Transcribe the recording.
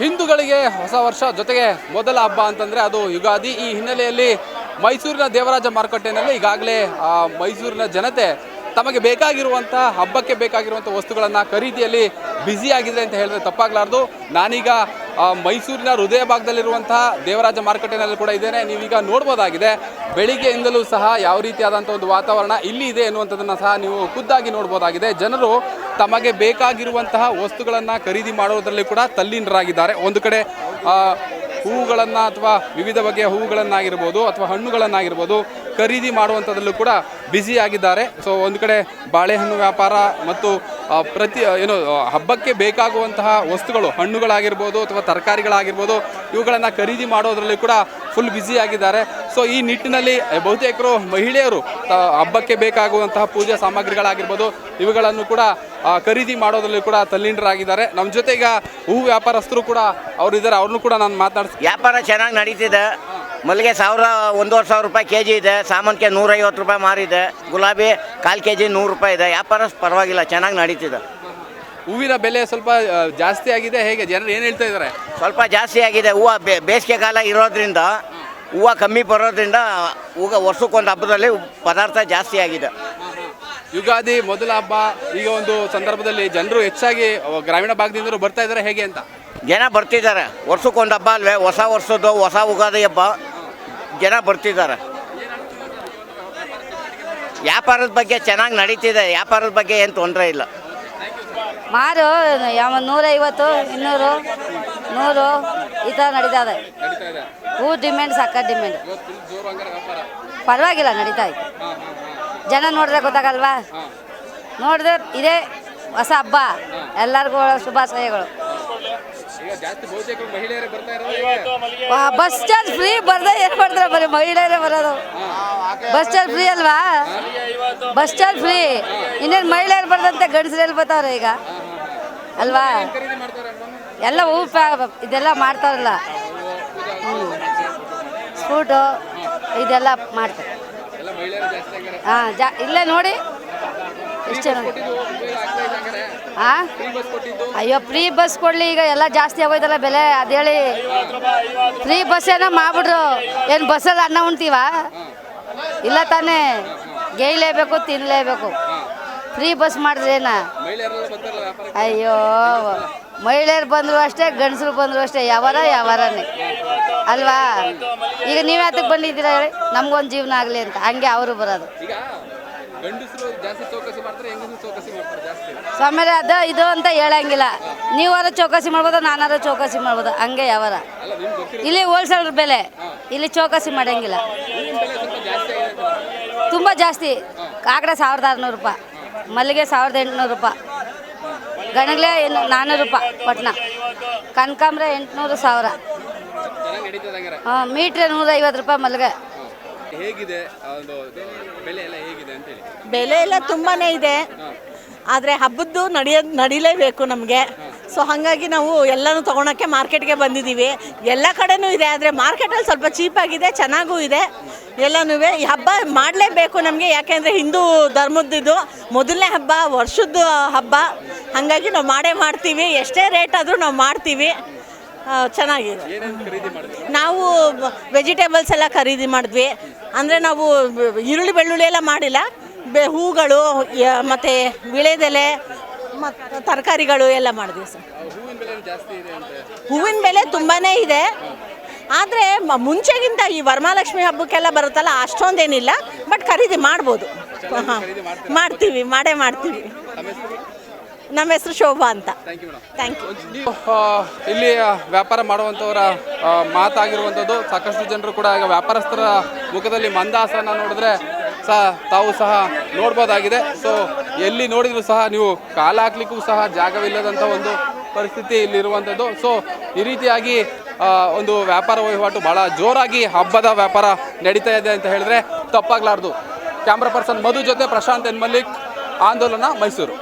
ಹಿಂದೂಗಳಿಗೆ ಹೊಸ ವರ್ಷ ಜೊತೆಗೆ ಮೊದಲ ಹಬ್ಬ ಅಂತಂದರೆ ಅದು ಯುಗಾದಿ. ಈ ಹಿನ್ನೆಲೆಯಲ್ಲಿ ಮೈಸೂರಿನ ದೇವರಾಜ ಮಾರುಕಟ್ಟೆನಲ್ಲಿ ಈಗಾಗಲೇ ಮೈಸೂರಿನ ಜನತೆ ತಮಗೆ ಬೇಕಾಗಿರುವಂಥ ಹಬ್ಬಕ್ಕೆ ಬೇಕಾಗಿರುವಂಥ ವಸ್ತುಗಳನ್ನು ಖರೀದಿಯಲ್ಲಿ ಬ್ಯುಸಿ ಆಗಿದೆ ಅಂತ ಹೇಳಿದ್ರೆ ತಪ್ಪಾಗಲಾರ್ದು. ನಾನೀಗ ಮೈಸೂರಿನ ಹೃದಯ ಭಾಗದಲ್ಲಿರುವಂತಹ ದೇವರಾಜ ಮಾರುಕಟ್ಟೆನಲ್ಲಿ ಕೂಡ ಇದ್ದೇನೆ. ನೀವೀಗ ನೋಡ್ಬೋದಾಗಿದೆ. ಬೆಳಿಗ್ಗೆಯಿಂದಲೂ ಸಹ ಯಾವ ರೀತಿಯಾದಂಥ ಒಂದು ವಾತಾವರಣ ಇಲ್ಲಿ ಇದೆ ಎನ್ನುವಂಥದ್ದನ್ನು ಸಹ ನೀವು ಖುದ್ದಾಗಿ ನೋಡ್ಬೋದಾಗಿದೆ. ಜನರು ತಮಗೆ ಬೇಕಾಗಿರುವಂತಹ ವಸ್ತುಗಳನ್ನು ಖರೀದಿ ಮಾಡೋದರಲ್ಲಿ ಕೂಡ ತಲ್ಲೀನರಾಗಿದ್ದಾರೆ. ಒಂದು ಕಡೆ ಆ, ಹೂವುಗಳನ್ನು ಅಥವಾ ವಿವಿಧ ಬಗೆಯ ಹೂವುಗಳನ್ನಾಗಿರ್ಬೋದು ಅಥವಾ ಹಣ್ಣುಗಳನ್ನಾಗಿರ್ಬೋದು ಖರೀದಿ ಮಾಡುವಂಥದ್ರಲ್ಲೂ ಕೂಡ ಬ್ಯುಸಿ ಆಗಿದ್ದಾರೆ. ಸೊ ಒಂದು ಕಡೆ ಬಾಳೆಹಣ್ಣು ವ್ಯಾಪಾರ ಮತ್ತು ಪ್ರತಿ ಏನು ಹಬ್ಬಕ್ಕೆ ಬೇಕಾಗುವಂತಹ ವಸ್ತುಗಳು ಹಣ್ಣುಗಳಾಗಿರ್ಬೋದು ಅಥವಾ ತರಕಾರಿಗಳಾಗಿರ್ಬೋದು ಇವುಗಳನ್ನು ಖರೀದಿ ಮಾಡೋದರಲ್ಲಿ ಕೂಡ ಫುಲ್ ಆಗಿದ್ದಾರೆ. ಸೊ ಈ ನಿಟ್ಟಿನಲ್ಲಿ ಬಹುತೇಕರು ಮಹಿಳೆಯರು ಹಬ್ಬಕ್ಕೆ ಬೇಕಾಗುವಂತಹ ಪೂಜಾ ಸಾಮಗ್ರಿಗಳಾಗಿರ್ಬೋದು ಇವುಗಳನ್ನು ಕೂಡ ಖರೀದಿ ಮಾಡೋದ್ರಲ್ಲಿ ಕೂಡ ತಲ್ಲೀನರಾಗಿದ್ದಾರೆ. ನಮ್ಮ ಜೊತೆ ಈಗ ಹೂ ವ್ಯಾಪಾರಸ್ಥರು ಕೂಡ ಅವರು ಇದ್ದಾರೆ ಅವ್ರನ್ನೂ ಕೂಡ ನಾನು ಮಾತಾಡ್ತೀನಿ ವ್ಯಾಪಾರ ಚೆನ್ನಾಗಿ ನಡೀತಿದೆ. ಮಲ್ಲಿಗೆ ಸಾವಿರ ಒಂದೂವರೆ ಸಾವಿರ ರೂಪಾಯಿ ಕೆ ಜಿ ಇದೆ. ಸಾಮಂತಿಗೆ ನೂರೈವತ್ತು ರೂಪಾಯಿ ಮಾರಿದೆ. ಗುಲಾಬಿ ಕಾಲು ಕೆ ಜಿ ನೂರು ರೂಪಾಯಿ ಇದೆ. ವ್ಯಾಪಾರ ಪರವಾಗಿಲ್ಲ ಚೆನ್ನಾಗಿ ನಡೀತಿದೆ. ಹೂವಿನ ಬೆಲೆ ಸ್ವಲ್ಪ ಜಾಸ್ತಿ ಆಗಿದೆ. ಹೇಗೆ? ಜನರು ಏನು ಹೇಳ್ತಾ ಇದ್ದಾರೆ? ಸ್ವಲ್ಪ ಜಾಸ್ತಿ ಆಗಿದೆ. ಹೂವು ಬೇಸಿಗೆ ಕಾಲ ಇರೋದ್ರಿಂದ ಹೂವು ಕಮ್ಮಿ ಬರೋದ್ರಿಂದ ಹೂವು ವರ್ಷಕ್ಕೊಂದು ಹಬ್ಬದಲ್ಲಿ ಪದಾರ್ಥ ಜಾಸ್ತಿ ಆಗಿದೆ. ಯುಗಾದಿ ಮೊದಲ ಹಬ್ಬ ಈಗ ಒಂದು ಸಂದರ್ಭದಲ್ಲಿ ಜನರು ಹೆಚ್ಚಾಗಿ ಗ್ರಾಮೀಣ ಭಾಗದಿಂದ ಬರ್ತಾ ಇದ್ದಾರೆ ಹೇಗೆ ಅಂತ? ಜನ ಬರ್ತಿದ್ದಾರೆ. ವರ್ಷಕ್ಕೊಂದು ಹಬ್ಬ ಅಲ್ವೇ? ಹೊಸ ವರ್ಷದ್ದು ಹೊಸ ಉಗಾದಿ ಹಬ್ಬ. ಜನ ಬರ್ತಿದ್ದಾರೆ. ವ್ಯಾಪಾರದ ಬಗ್ಗೆ ಚೆನ್ನಾಗಿ ನಡೀತಿದೆ. ವ್ಯಾಪಾರದ ಬಗ್ಗೆ ಏನು ತೊಂದರೆ ಇಲ್ಲ. ಮಾರು ಯಾವ ನೂರೈವತ್ತು ಇನ್ನೂರು ನೂರು ಈ ಥರ ನಡೀತಾ ಇದೆ. ನಡೀತಾ ಇದೆ ಹೂ ಡಿಮ್ಯಾಂಡ್ ಸಕ್ಕ ಡಿಮ್ಯಾಂಡ್ ಪರವಾಗಿಲ್ಲ ನಡೀತಾ ಇದೆ. ಜನ ನೋಡಿದ್ರೆ ಗೊತ್ತಾಗಲ್ವಾ? ನೋಡಿದ್ರೆ ಇದೇ ಹೊಸ ಹಬ್ಬ. ಎಲ್ಲರಿಗೂ ಶುಭಾಶಯಗಳು. ಈಗ ಜಾಸ್ತಿ ಬಹುತೇಕ ಮಹಿಳೆಯರೇ ಬರ್ತಾ ಇರೋದು ಬಸ್ ಚಾರ್ಜ್ ಫ್ರೀ ಬರ್ದೆ ಏನು ಮಾಡ್ತಾರೆ ಬರೀ ಮಹಿಳೆಯರೇ ಬರೋದು? ಬಸ್ ಚಾರ್ಜ್ ಫ್ರೀ ಅಲ್ವಾ? Bus charge free. ಇನ್ನೇನು ಮಹಿಳೆಯರು ಬರ್ದಂತೆ ಗಂಡಸರು ಎಲ್ಲಿ ಬರ್ತಾವ್ರೆ ಈಗ? ಅಲ್ವಾ? ಎಲ್ಲ ಹೂ ಪ್ಯಾ- ಇದೆಲ್ಲ ಮಾಡ್ತಾರಲ್ಲ. ಹ್ಞೂ ಸ್ಕೂಟು ಇದೆಲ್ಲ ಮಾಡ್ತಾರೆ. ಹಾಂ ಜಾ ಇಲ್ಲೇ ನೋಡಿ. ಹಾಂ ಅಯ್ಯೋ ಫ್ರೀ ಬಸ್ ಕೊಡ್ಲಿ ಈಗ ಎಲ್ಲ ಜಾಸ್ತಿ ಆಗೋಯ್ತಲ್ಲ ಬೆಲೆ ಅದೇಳಿ. ಫ್ರೀ ಬಸ್ ಏನೋ ಮಾಡ್ಬಿಡ್ರು ಏನು ಬಸ್ಸಲ್ಲಿ ಅನ್ನ ಉಣ್ತೀವ? ಇಲ್ಲ ತಾನೇ. ಗೇಯ್ಲೇಬೇಕು ತಿನ್ನಲೇಬೇಕು ಫ್ರೀ ಬಸ್ ಮಾಡಿದ್ರೆ ಏನ? ಮಹಿಳೆಯರೆಲ್ಲ ಬರ್ತಾರಲ್ಲ ವ್ಯಾಪಾರ ಅಯ್ಯೋ ಮಹಿಳೆಯರು ಬಂದರು ಅಷ್ಟೇ ಗಂಡಸರು ಬಂದರು ಅಷ್ಟೇ ಯಾವಾರ ಯಾವಾರನೇ. ಅಲ್ವಾ? ಈಗ ನೀವು ಯಾತಕ್ಕೆ ಬಂದಿದ್ದೀರ ಹೇಳಿ? ನಮ್ಗೊಂದು ಜೀವನ ಆಗಲಿ ಅಂತ. ಹಂಗೆ ಅವರು ಬರೋದು. ಈಗ ಅದ ಇದು ಅಂತ ಹೇಳಂಗಿಲ್ಲ. ನೀವಾರ ಚೌಕಾಸಿ ಮಾಡ್ಬೋದು ನಾನಾರ ಚೌಕಾಸಿ ಮಾಡ್ಬೋದು? ಹಂಗೆ ಯಾವಾರ? ಇಲ್ಲಿ ಹೋಲ್ಸೇಲ್ ಬೆಲೆ. ಇಲ್ಲಿ ಚೌಕಾಸಿ ಮಾಡಂಗಿಲ್ಲ. ತುಂಬ ಜಾಸ್ತಿ. ಕಾಕಡ ಸಾವಿರದ ಆರುನೂರು ರೂಪಾಯಿ. ಮಲ್ಲಿಗೆ ಸಾವಿರದ ಎಂಟುನೂರು ರೂಪಾಯಿ. ಗಣಗ್ಲೆ ನಾನ್ನೂರು ರೂಪಾಯಿ ಪಟ್ನ. ಕನಕಾಂಬ್ರ ಎಂಟುನೂರು ಸಾವಿರ. ನಡೀತದೆ ಹಂಗಾರೆ ಹಾಂ ಮೀಟ್ರೆ ನೂರೈವತ್ತು ರೂಪಾಯಿ ಮಲ್ಗೆ. ಹೇಗಿದೆ ಆ ಒಂದು ಬೆಲೆ ಎಲ್ಲ ಹೇಗಿದೆ ಅಂತೇಳಿ? ಬೆಲೆ ಎಲ್ಲ ತುಂಬಾ ಇದೆ. ಆದರೆ ಹಬ್ಬದ್ದು ನಡೆಯ ನಡಿಲೇಬೇಕು ನಮಗೆ. ಸೊ ಹಾಗಾಗಿ ನಾವು ಎಲ್ಲನೂ ತೊಗೊಳಕ್ಕೆ ಮಾರ್ಕೆಟ್ಗೆ ಬಂದಿದ್ದೀವಿ. ಎಲ್ಲ ಕಡೆನೂ ಇದೆ ಆದರೆ ಮಾರ್ಕೆಟಲ್ಲಿ ಸ್ವಲ್ಪ ಚೀಪಾಗಿದೆ ಚೆನ್ನಾಗೂ ಇದೆ. ಎಲ್ಲನೂ ಈ ಹಬ್ಬ ಮಾಡಲೇಬೇಕು ನಮಗೆ ಯಾಕೆಂದರೆ ಹಿಂದೂ ಧರ್ಮದ್ದು ಮೊದಲನೇ ಹಬ್ಬ ವರ್ಷದ ಹಬ್ಬ. ಹಾಗಾಗಿ ನಾವು ಮಾಡೇ ಮಾಡ್ತೀವಿ. ಎಷ್ಟೇ ರೇಟ್ ಆದರೂ ನಾವು ಮಾಡ್ತೀವಿ. ಚೆನ್ನಾಗಿದೆ. ನಾವು ವೆಜಿಟೇಬಲ್ಸ್ ಎಲ್ಲ ಖರೀದಿ ಮಾಡಿದ್ವಿ. ಅಂದರೆ ನಾವು ಈರುಳ್ಳಿ ಬೆಳ್ಳುಳ್ಳಿ ಎಲ್ಲ ಮಾಡಿಲ್ಲ. ಬೆ ಹೂಗಳು ಮತ್ತು ವಿಳೆದೆಲೆ ಮತ್ತು ತರಕಾರಿಗಳು ಎಲ್ಲ ಮಾಡಿದ್ವಿ ಸರ್. ಹೂವಿನ ಬೆಲೆ ಹೂವಿನ ತುಂಬಾ ಇದೆ. ಆದರೆ ಮುಂಚೆಗಿಂತ ಈ ವರಮಹಾಲಕ್ಷ್ಮಿ ಹಬ್ಬಕ್ಕೆಲ್ಲ ಬರುತ್ತಲ್ಲ ಅಷ್ಟೊಂದೇನಿಲ್ಲ. ಬಟ್ ಖರೀದಿ ಮಾಡ್ಬೋದು. ಹಾಂ ಮಾಡ್ತೀವಿ ಮಾಡೇ ಮಾಡ್ತೀವಿ. ನಮ್ಮ ಹೆಸರು ಶೋಭಾ ಅಂತ. ಥ್ಯಾಂಕ್ ಯು ಇಲ್ಲಿ ವ್ಯಾಪಾರ ಮಾಡುವಂಥವರ ಮಾತಾಗಿರುವಂಥದ್ದು ಸಾಕಷ್ಟು ಜನರು ಕೂಡ ಈಗ ವ್ಯಾಪಾರಸ್ಥರ ಮುಖದಲ್ಲಿ ಮಂದಾಸನ ನೋಡಿದ್ರೆ ಸಹ ತಾವು ಸಹ ನೋಡ್ಬೋದಾಗಿದೆ. ಸೊ ಎಲ್ಲಿ ನೋಡಿದ್ರು ಸಹ ನೀವು ಕಾಲ ಹಾಕ್ಲಿಕ್ಕೂ ಸಹ ಜಾಗವಿಲ್ಲದಂಥ ಒಂದು ಪರಿಸ್ಥಿತಿ ಇಲ್ಲಿ ಇಲ್ಲಿರುವಂಥದ್ದು ಸೊ ಈ ರೀತಿಯಾಗಿ ಒಂದು ವ್ಯಾಪಾರ ವಹಿವಾಟು ಭಾಳ ಜೋರಾಗಿ ಹಬ್ಬದ ವ್ಯಾಪಾರ ನಡೀತಾ ಇದೆ ಅಂತ ಹೇಳಿದ್ರೆ ತಪ್ಪಾಗಲಾರ್ದು. ಕ್ಯಾಮ್ರಾ ಪರ್ಸನ್ ಮಧು ಜೊತೆ ಪ್ರಶಾಂತ್ ಎನ್ ಮಲ್ಲಿಕ್ ಆಂದೋಲನ ಮೈಸೂರು.